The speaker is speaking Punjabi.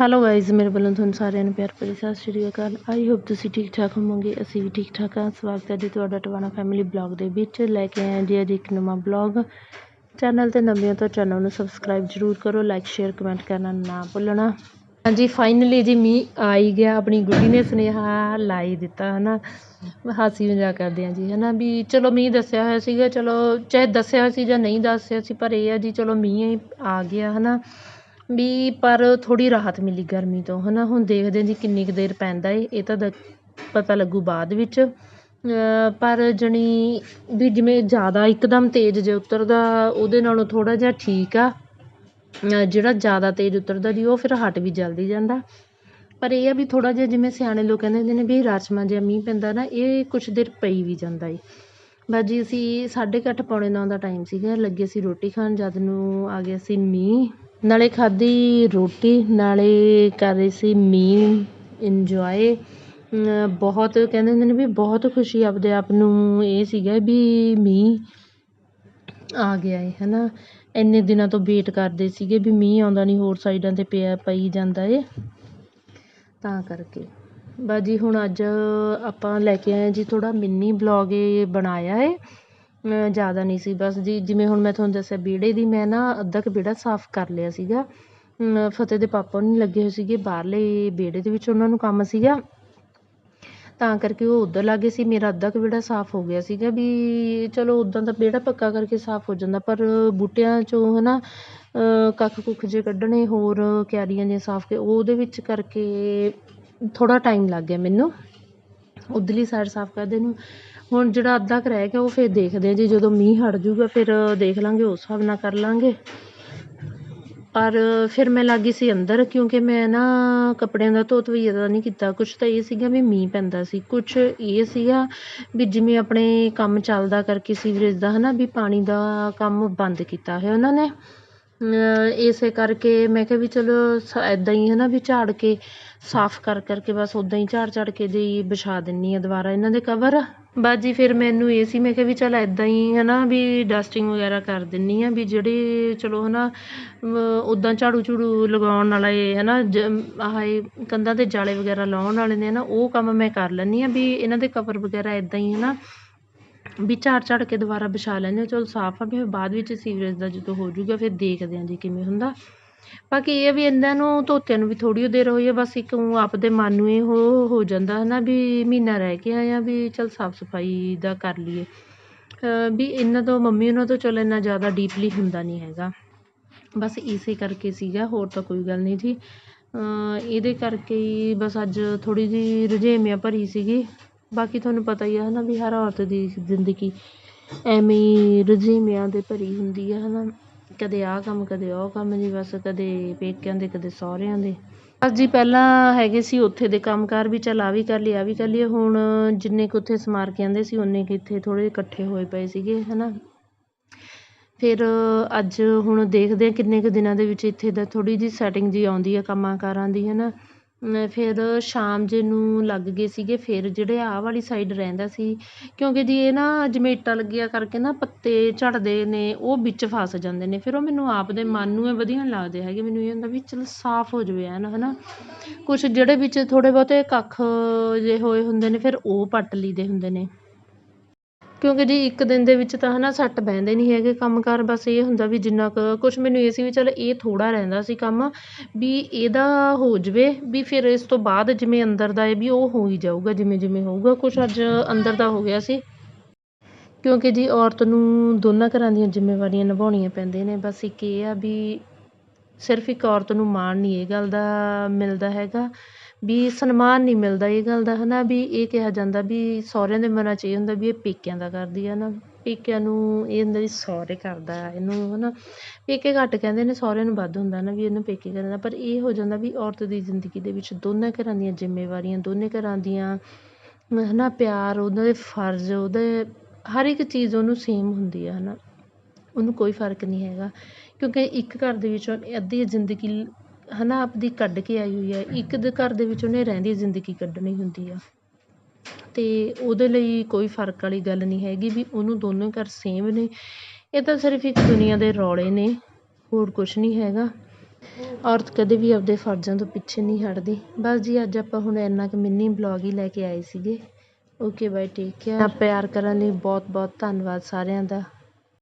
ਹੈਲੋ ਗਾਇਜ਼ ਮੇਰੇ ਵੱਲੋਂ ਤੁਹਾਨੂੰ ਸਾਰਿਆਂ ਨੂੰ ਪਿਆਰ ਭਰੀ ਸਤਿ ਸ਼੍ਰੀ ਅਕਾਲ। ਆਈ ਹੋਪ ਤੁਸੀਂ ਠੀਕ ਠਾਕ ਹੋਵੋਗੇ, ਅਸੀਂ ਵੀ ਠੀਕ ਠਾਕ ਹਾਂ। ਸਵਾਗਤ ਹੈ ਜੀ ਤੁਹਾਡਾ ਟਵਾਣਾ ਫੈਮਿਲੀ ਬਲੌਗ ਦੇ ਵਿੱਚ। ਲੈ ਕੇ ਆਏ ਜੀ ਅੱਜ ਇੱਕ ਨਵਾਂ ਬਲੌਗ ਚੈਨਲ ਤੇ ਨਵੇਂ ਤੋਂ ਚੈਨਲ ਨੂੰ ਸਬਸਕ੍ਰਾਈਬ ਜ਼ਰੂਰ ਕਰੋ ਲਾਈਕ ਸ਼ੇਅਰ ਕਮੈਂਟ ਕਰਨਾ ਨਾ ਭੁੱਲਣਾ। ਹਾਂਜੀ ਫਾਈਨਲੀ ਜੀ ਮੀਂਹ ਆ ਹੀ ਗਿਆ। ਆਪਣੀ ਗੁੱਡੀ ਨੇ ਸੁਨੇਹਾ ਲਾਈ ਦਿੱਤਾ, ਹਨਾ। ਹਾਸੀ ਮਜ਼ਾਕ ਕਰਦੇ ਹਾਂ ਜੀ, ਹਨਾ। ਵੀ ਚਲੋ ਮੀਂਹ ਦੱਸਿਆ ਹੋਇਆ ਸੀਗਾ, ਚਲੋ ਚਾਹੇ ਦੱਸਿਆ ਹੋਇਆ ਸੀ ਜਾਂ ਨਹੀਂ ਦੱਸਿਆ ਸੀ, ਪਰ ਇਹ ਆ ਜੀ, ਚਲੋ ਮੀਂਹ ਆ ਗਿਆ, ਹਨਾ। ਵੀ ਪਰ ਥੋੜ੍ਹੀ ਰਾਹਤ ਮਿਲੀ ਗਰਮੀ ਤੋਂ ਹੈ ਨਾ ਹੁਣ ਦੇਖਦੇ ਜੀ ਕਿੰਨੀ ਕੁ ਦੇਰ ਪੈਂਦਾ ਹੈ ਇਹ ਤਾਂ ਦ, ਪਤਾ ਲੱਗੂ ਬਾਅਦ ਵਿੱਚ। ਪਰ ਜਾਣੀ ਵੀ ਜਿਵੇਂ ਜ਼ਿਆਦਾ ਇੱਕਦਮ ਤੇਜ਼ ਜੇ ਉਤਰਦਾ, ਉਹਦੇ ਨਾਲੋਂ ਥੋੜ੍ਹਾ ਜਿਹਾ ਠੀਕ ਆ। ਜਿਹੜਾ ਜ਼ਿਆਦਾ ਤੇਜ਼ ਉਤਰਦਾ ਜੀ, ਉਹ ਫਿਰ ਹਟ ਵੀ ਜਲਦੀ ਜਾਂਦਾ। ਪਰ ਇਹ ਆ ਵੀ ਥੋੜ੍ਹਾ ਜਿਹਾ ਜਿਵੇਂ ਸਿਆਣੇ ਲੋਕ ਕਹਿੰਦੇ ਹੁੰਦੇ ਨੇ ਵੀ ਰਾਜਮਾ ਜਿਹਾ ਮੀਂਹ ਪੈਂਦਾ ਨਾ, ਇਹ ਕੁਛ ਦੇਰ ਪਈ ਵੀ ਜਾਂਦਾ ਏ। ਬਸ ਜੀ, ਅਸੀਂ ਸਾਢੇ ਕੁ ਅੱਠ ਪੌਣੇ ਨੌ ਦਾ ਟਾਈਮ ਸੀਗਾ, ਲੱਗੇ ਸੀ ਰੋਟੀ ਖਾਣ, ਜਦ ਨੂੰ ਆ ਗਿਆ ਸੀ ਮੀਂਹ। ਨਾਲੇ ਖਾਧੀ ਰੋਟੀ, ਨਾਲੇ ਕਰ ਰਹੇ ਸੀ ਮੀਂਹ ਇੰਜੋਏ ਬਹੁਤ ਕਹਿੰਦੇ ਹੁੰਦੇ ਨੇ ਵੀ ਬਹੁਤ ਖੁਸ਼ੀ ਆਪਦੇ ਆਪ ਨੂੰ ਇਹ ਸੀਗਾ ਵੀ ਮੀਂਹ ਆ ਗਿਆ ਹੈ ਹੈ ਨਾ ਇੰਨੇ ਦਿਨਾਂ ਤੋਂ ਵੇਟ ਕਰਦੇ ਸੀਗੇ ਵੀ ਮੀਂਹ ਆਉਂਦਾ ਨਹੀਂ ਹੋਰ ਸਾਈਡਾਂ 'ਤੇ ਪਿਆ, ਪਈ ਜਾਂਦਾ ਏ। ਤਾਂ ਕਰਕੇ। ਬਸ ਜੀ ਹੁਣ ਅੱਜ ਆਪਾਂ ਲੈ ਕੇ ਆਏ ਜੀ ਥੋੜ੍ਹਾ ਮਿੰਨੀ ਬਲੋਗ ਇਹ ਬਣਾਇਆ ਏ। ਜ਼ਿਆਦਾ ਨਹੀਂ ਸੀ। ਬਸ ਜੀ, ਜਿਵੇਂ ਹੁਣ ਮੈਂ ਤੁਹਾਨੂੰ ਦੱਸਿਆ ਵਿਹੜੇ ਦੀ ਮੈਂ ਨਾ ਅੱਧਾ ਕੁ ਵਿਹੜਾ ਸਾਫ਼ ਕਰ ਲਿਆ ਸੀਗਾ। ਫਤਿਹ ਦੇ ਪਾਪਾ ਨਹੀਂ ਲੱਗੇ ਹੋਏ ਸੀਗੇ, ਬਾਹਰਲੇ ਵਿਹੜੇ ਦੇ ਵਿੱਚ ਉਹਨਾਂ ਨੂੰ ਕੰਮ ਸੀਗਾ। ਤਾਂ ਕਰਕੇ ਉਹ ਉੱਧਰ ਲੱਗ ਗਏ ਸੀ। ਮੇਰਾ ਅੱਧਾ ਕੁ ਵਿਹੜਾ ਸਾਫ਼ ਹੋ ਗਿਆ ਸੀਗਾ ਵੀ ਚਲੋ ਉੱਦਾਂ ਤਾਂ ਵਿਹੜਾ ਪੱਕਾ ਕਰਕੇ ਸਾਫ਼ ਹੋ ਜਾਂਦਾ, ਪਰ ਬੂਟਿਆਂ 'ਚੋਂ ਹੈ ਨਾ ਕੱਖ ਕੁੱਖ ਜੇ ਕੱਢਣੇ, ਹੋਰ ਕਿਆਰੀਆਂ ਜਿਹੀਆਂ ਸਾਫ਼ ਕੇ, ਉਹਦੇ ਵਿੱਚ ਕਰਕੇ ਥੋੜ੍ਹਾ ਟਾਈਮ ਲੱਗ ਗਿਆ ਮੈਨੂੰ। ਉੱਧਰਲੀ ਸਾਈਡ ਸਾਫ਼ ਕਰਦੇ ਨੂੰ। ਹੁਣ ਜਿਹੜਾ ਅੱਧਾ ਕੁ ਰਹਿ ਗਿਆ, ਉਹ ਫਿਰ ਦੇਖਦੇ ਹਾਂ ਜੀ, ਜਦੋਂ ਮੀਂਹ ਹਟ ਜੂਗਾ ਫਿਰ ਦੇਖ ਲਾਂਗੇ, ਉਸ ਹਿਸਾਬ ਨਾਲ ਕਰ ਲਵਾਂਗੇ ਪਰ ਫਿਰ ਮੈਂ ਲੱਗ ਗਈ ਸੀ ਅੰਦਰ, ਕਿਉਂਕਿ ਮੈਂ ਨਾ ਕੱਪੜਿਆਂ ਦਾ ਧੋਤ ਵੀ ਜ਼ਿਆਦਾ ਨਹੀਂ ਕੀਤਾ। ਕੁਛ ਤਾਂ ਇਹ ਸੀਗਾ ਵੀ ਮੀਂਹ ਪੈਂਦਾ ਸੀ। ਕੁਛ ਇਹ ਸੀਗਾ ਵੀ ਜਿਵੇਂ ਆਪਣੇ ਕੰਮ ਚੱਲਦਾ ਕਰਕੇ ਸੀਵਰੇਜ ਦਾ ਹੈ ਨਾ ਵੀ ਪਾਣੀ ਦਾ ਕੰਮ ਬੰਦ ਕੀਤਾ ਹੈ ਉਹਨਾਂ ਨੇ। ਇਸੇ ਕਰਕੇ ਮੈਂ ਕਿਹਾ ਵੀ ਚਲੋ ਇੱਦਾਂ ਹੀ ਹੈ ਨਾ ਵੀ ਝਾੜ ਕੇ ਸਾਫ਼ ਕਰ ਕਰਕੇ ਬਸ ਉੱਦਾਂ ਹੀ ਝਾੜ ਝਾੜ ਕੇ ਜੀ ਵਿਛਾ ਦਿੰਦੀ ਹਾਂ ਦੁਬਾਰਾ ਇਹਨਾਂ ਦੇ ਕਵਰ। ਬਸ ਜੀ, ਫਿਰ ਮੈਨੂੰ ਇਹ ਸੀ, ਮੈਂ ਕਿਹਾ ਵੀ ਚੱਲ ਇੱਦਾਂ ਹੀ ਹੈ ਨਾ ਵੀ ਡਸਟਿੰਗ ਵਗੈਰਾ ਕਰ ਦਿੰਦੀ ਹਾਂ ਵੀ ਜਿਹੜੇ ਚਲੋ ਹੈ ਨਾ ਉੱਦਾਂ ਝਾੜੂ ਝੂੜੂ ਲਗਾਉਣ ਵਾਲੇ ਹੈ ਨਾ ਜ, ਆਹ ਇਹ ਕੰਧਾਂ 'ਤੇ ਜਾਲੇ ਵਗੈਰਾ ਲਾਉਣ ਵਾਲੇ ਨੇ ਨਾ ਉਹ ਕੰਮ ਮੈਂ ਕਰ ਲੈਂਦੀ ਹਾਂ ਵੀ ਇਹਨਾਂ ਦੇ ਕਵਰ ਵਗੈਰਾ ਇੱਦਾਂ ਹੀ ਹੈ ਨਾ ਵੀ ਝਾੜ ਝਾੜ ਕੇ ਦੁਬਾਰਾ ਵਿਛਾ ਲੈਂਦੇ ਹਾਂ, ਚਲੋ ਸਾਫ਼ ਆ, ਵੀ ਬਾਅਦ ਵਿੱਚ ਸੀਵਰੇਜ ਦਾ ਜਦੋਂ ਹੋ ਜੂਗਾ ਫਿਰ ਦੇਖਦੇ ਹਾਂ ਜੀ ਕਿਵੇਂ ਹੁੰਦਾ। ਬਾਕੀ ਇਹ ਹੈ ਵੀ ਇਹਨਾਂ ਨੂੰ ਧੋਤਿਆਂ ਨੂੰ ਵੀ ਥੋੜ੍ਹੀ ਦੇਰ ਹੋਈ ਹੈ ਬਸ ਇੱਕ ਊਂ ਆਪਦੇ ਮਨ ਨੂੰ ਇਹ ਹੋ ਹੋ ਜਾਂਦਾ ਹੈ ਨਾ ਵੀ ਮਹੀਨਾ ਰਹਿ ਕੇ ਆਇਆ ਵੀ ਚੱਲ ਸਾਫ਼ ਸਫ਼ਾਈ ਦਾ ਕਰ ਲਈਏ। ਵੀ ਇਹਨਾਂ ਤੋਂ ਮੰਮੀ ਉਹਨਾਂ ਤੋਂ ਚੱਲ ਇੰਨਾ ਜ਼ਿਆਦਾ ਡੀਪਲੀ ਹੁੰਦਾ ਨਹੀਂ ਹੈਗਾ। ਬਸ ਇਸੇ ਕਰਕੇ ਸੀਗਾ, ਹੋਰ ਤਾਂ ਕੋਈ ਗੱਲ ਨਹੀਂ ਜੀ। ਇਹਦੇ ਕਰਕੇ ਹੀ ਬਸ ਅੱਜ ਥੋੜ੍ਹੀ ਜਿਹੀ ਰੁਝੇਵਿਆਂ ਭਰੀ ਸੀਗੀ। ਬਾਕੀ ਤੁਹਾਨੂੰ ਪਤਾ ਹੀ ਆ ਹੈ ਨਾ ਵੀ ਹਰ ਔਰਤ ਦੀ ਜ਼ਿੰਦਗੀ ਐਵੇਂ ਹੀ ਰੁਝੇਵਿਆਂ ਦੇ ਭਰੀ ਹੁੰਦੀ ਆ ਹੈ ਨਾ ਕਦੇ ਆਹ ਕੰਮ, ਕਦੇ ਉਹ ਕੰਮ ਜੀ, ਬਸ ਕਦੇ ਪੇਕਿਆਂ ਦੇ, ਕਦੇ ਸਹੁਰਿਆਂ ਦੇ। ਬਸ ਜੀ ਪਹਿਲਾਂ ਹੈਗੇ ਸੀ ਉੱਥੇ ਦੇ ਕੰਮਕਾਰ ਵੀ ਚੱਲ ਆ ਵੀ ਕਰ ਲਈਏ ਆ ਵੀ ਕਰ ਲਈਏ। ਹੁਣ ਜਿੰਨੇ ਕੁ ਉੱਥੇ ਸਮਾਰ ਕੇ ਆਂਦੇ ਸੀ ਉਨੇ ਕੁ ਇੱਥੇ ਥੋੜ੍ਹੇ ਇਕੱਠੇ ਹੋਏ ਪਏ ਸੀਗੇ ਹੈ ਨਾ ਫਿਰ ਅੱਜ ਹੁਣ ਦੇਖਦੇ ਹਾਂ ਕਿੰਨੇ ਕੁ ਦਿਨਾਂ ਦੇ ਵਿੱਚ ਇੱਥੇ ਦਾ ਥੋੜ੍ਹੀ ਜਿਹੀ ਸੈਟਿੰਗ ਜਿਹੀ ਆਉਂਦੀ ਹੈ ਕੰਮਾਂ ਕਾਰਾਂ ਦੀ ਹੈ ਨਾ ਫਿਰ ਸ਼ਾਮ ਜੇ ਨੂੰ ਲੱਗ ਗਏ ਸੀਗੇ ਫਿਰ ਜਿਹੜੇ ਆਹ ਵਾਲੀ ਸਾਈਡ ਰਹਿੰਦਾ ਸੀ ਕਿਉਂਕਿ ਜੀ ਇਹ ਨਾ ਜਿਵੇਂ ਇੱਟਾਂ ਲੱਗੀਆਂ ਕਰਕੇ ਨਾ ਪੱਤੇ ਝੜਦੇ ਨੇ ਉਹ ਵਿੱਚ ਫਸ ਜਾਂਦੇ ਨੇ ਫਿਰ ਉਹ ਮੈਨੂੰ ਆਪ ਦੇ ਮਨ ਨੂੰ ਇਹ ਵਧੀਆ ਨਹੀਂ ਲੱਗਦੇ ਹੈਗੇ ਮੈਨੂੰ ਇਹ ਹੁੰਦਾ ਵੀ ਚਲ ਸਾਫ਼ ਹੋ ਜਾਵੇ ਐਨ ਹੈ ਨਾ ਕੁਛ ਜਿਹੜੇ ਵਿੱਚ ਥੋੜ੍ਹੇ ਬਹੁਤੇ ਕੱਖ ਜੇ ਹੋਏ ਹੁੰਦੇ ਨੇ ਫਿਰ ਉਹ ਪੱਟ ਲਈਦੇ ਹੁੰਦੇ ਨੇ। ਕਿਉਂਕਿ ਜੀ ਇੱਕ ਦਿਨ ਦੇ ਵਿੱਚ ਤਾਂ ਹੈ ਨਾ ਸੱਟ ਬਹਿੰਦੇ ਨਹੀਂ ਹੈਗੇ ਕੰਮ ਕਾਰ ਬਸ ਇਹ ਹੁੰਦਾ ਵੀ ਜਿੰਨਾ ਕੁ ਕੁਛ ਮੈਨੂੰ ਇਹ ਸੀ ਵੀ ਚੱਲ ਇਹ ਥੋੜ੍ਹਾ ਰਹਿੰਦਾ ਸੀ ਕੰਮ, ਵੀ ਇਹਦਾ ਹੋ ਜਾਵੇ, ਵੀ ਫਿਰ ਇਸ ਤੋਂ ਬਾਅਦ ਜਿਵੇਂ ਅੰਦਰ ਦਾ ਹੈ ਵੀ ਉਹ ਹੋ ਹੀ ਜਾਊਗਾ, ਜਿਵੇਂ ਜਿਵੇਂ ਹੋਊਗਾ, ਕੁਛ ਅੱਜ ਅੰਦਰ ਦਾ ਹੋ ਗਿਆ ਸੀ। ਕਿਉਂਕਿ ਜੀ ਔਰਤ ਨੂੰ ਦੋਨਾਂ ਘਰਾਂ ਦੀਆਂ ਜ਼ਿੰਮੇਵਾਰੀਆਂ ਨਿਭਾਉਣੀਆਂ ਪੈਂਦੀਆਂ ਨੇ, ਬਸ ਇੱਕ ਇਹ ਆ ਵੀ ਸਿਰਫ ਇੱਕ ਔਰਤ ਨੂੰ ਮਾਣ ਨਹੀਂ ਇਹ ਗੱਲ ਦਾ ਮਿਲਦਾ ਹੈਗਾ। ਵੀ ਸਨਮਾਨ ਨਹੀਂ ਮਿਲਦਾ ਇਹ ਗੱਲ ਦਾ ਹੈ ਨਾ ਵੀ ਇਹ ਕਿਹਾ ਜਾਂਦਾ ਵੀ ਸਹੁਰਿਆਂ ਦੇ ਮਨਾਂ 'ਚ ਇਹ ਹੁੰਦਾ ਵੀ ਇਹ ਪੇਕਿਆਂ ਦਾ ਕਰਦੀ ਹੈ ਨਾ ਪੇਕਿਆਂ ਨੂੰ ਇਹ ਹੁੰਦਾ ਵੀ ਸਹੁਰੇ ਕਰਦਾ, ਇਹਨੂੰ ਹੈ ਨਾ ਪੇਕੇ ਘੱਟ ਕਹਿੰਦੇ ਨੇ, ਸਹੁਰਿਆਂ ਨੂੰ ਵੱਧ ਹੁੰਦਾ ਨਾ ਵੀ ਇਹਨੂੰ ਪੇਕੇ ਕਰਦਾ ਪਰ ਇਹ ਹੋ ਜਾਂਦਾ ਵੀ ਔਰਤ ਦੀ ਜ਼ਿੰਦਗੀ ਦੇ ਵਿੱਚ ਦੋਨਾਂ ਘਰਾਂ ਦੀਆਂ ਜ਼ਿੰਮੇਵਾਰੀਆਂ, ਦੋਨੇ ਘਰਾਂ ਦੀਆਂ ਹੈ ਨਾ ਪਿਆਰ ਉਹਨਾਂ ਦੇ ਫਰਜ਼, ਉਹਦੇ ਹਰ ਇੱਕ ਚੀਜ਼ ਉਹਨੂੰ ਸੇਮ ਹੁੰਦੀ ਆ ਹੈ ਨਾ ਉਹਨੂੰ ਕੋਈ ਫ਼ਰਕ ਨਹੀਂ ਹੈਗਾ। ਕਿਉਂਕਿ ਇੱਕ ਘਰ ਦੇ ਵਿੱਚੋਂ ਅੱਧੀ ਜ਼ਿੰਦਗੀ ਹੈ ਨਾ ਆਪਦੀ ਕੱਢ ਕੇ ਆਈ ਹੋਈ ਹੈ। ਇੱਕ ਦੇ ਘਰ ਦੇ ਵਿੱਚ ਉਹਨੇ ਰਹਿੰਦੀ ਜ਼ਿੰਦਗੀ ਕੱਢਣੀ ਹੁੰਦੀ ਆ। ਅਤੇ ਉਹਦੇ ਲਈ ਕੋਈ ਫ਼ਰਕ ਵਾਲੀ ਗੱਲ ਨਹੀਂ ਹੈਗੀ ਵੀ ਉਹਨੂੰ ਦੋਨੋਂ ਘਰ ਸੇਮ ਨੇ। ਇਹ ਤਾਂ ਸਿਰਫ ਇੱਕ ਦੁਨੀਆ ਦੇ ਰੌਲੇ ਨੇ, ਹੋਰ ਕੁਛ ਨਹੀਂ ਹੈਗਾ। ਔਰਤ ਕਦੇ ਵੀ ਆਪਦੇ ਫਰਜ਼ਾਂ ਤੋਂ ਪਿੱਛੇ ਨਹੀਂ ਹਟਦੀ। ਬਸ ਜੀ, ਅੱਜ ਆਪਾਂ ਹੁਣ ਇੰਨਾ ਕੁ ਮਿੰਨੀ ਬਲੌਗ ਹੀ ਲੈ ਕੇ ਆਏ ਸੀਗੇ। ਓਕੇ ਬਾਈ ਟੇਕ ਕੇਅਰ ਪਿਆਰ ਕਰਨ ਲਈ ਬਹੁਤ ਬਹੁਤ ਧੰਨਵਾਦ ਸਾਰਿਆਂ ਦਾ।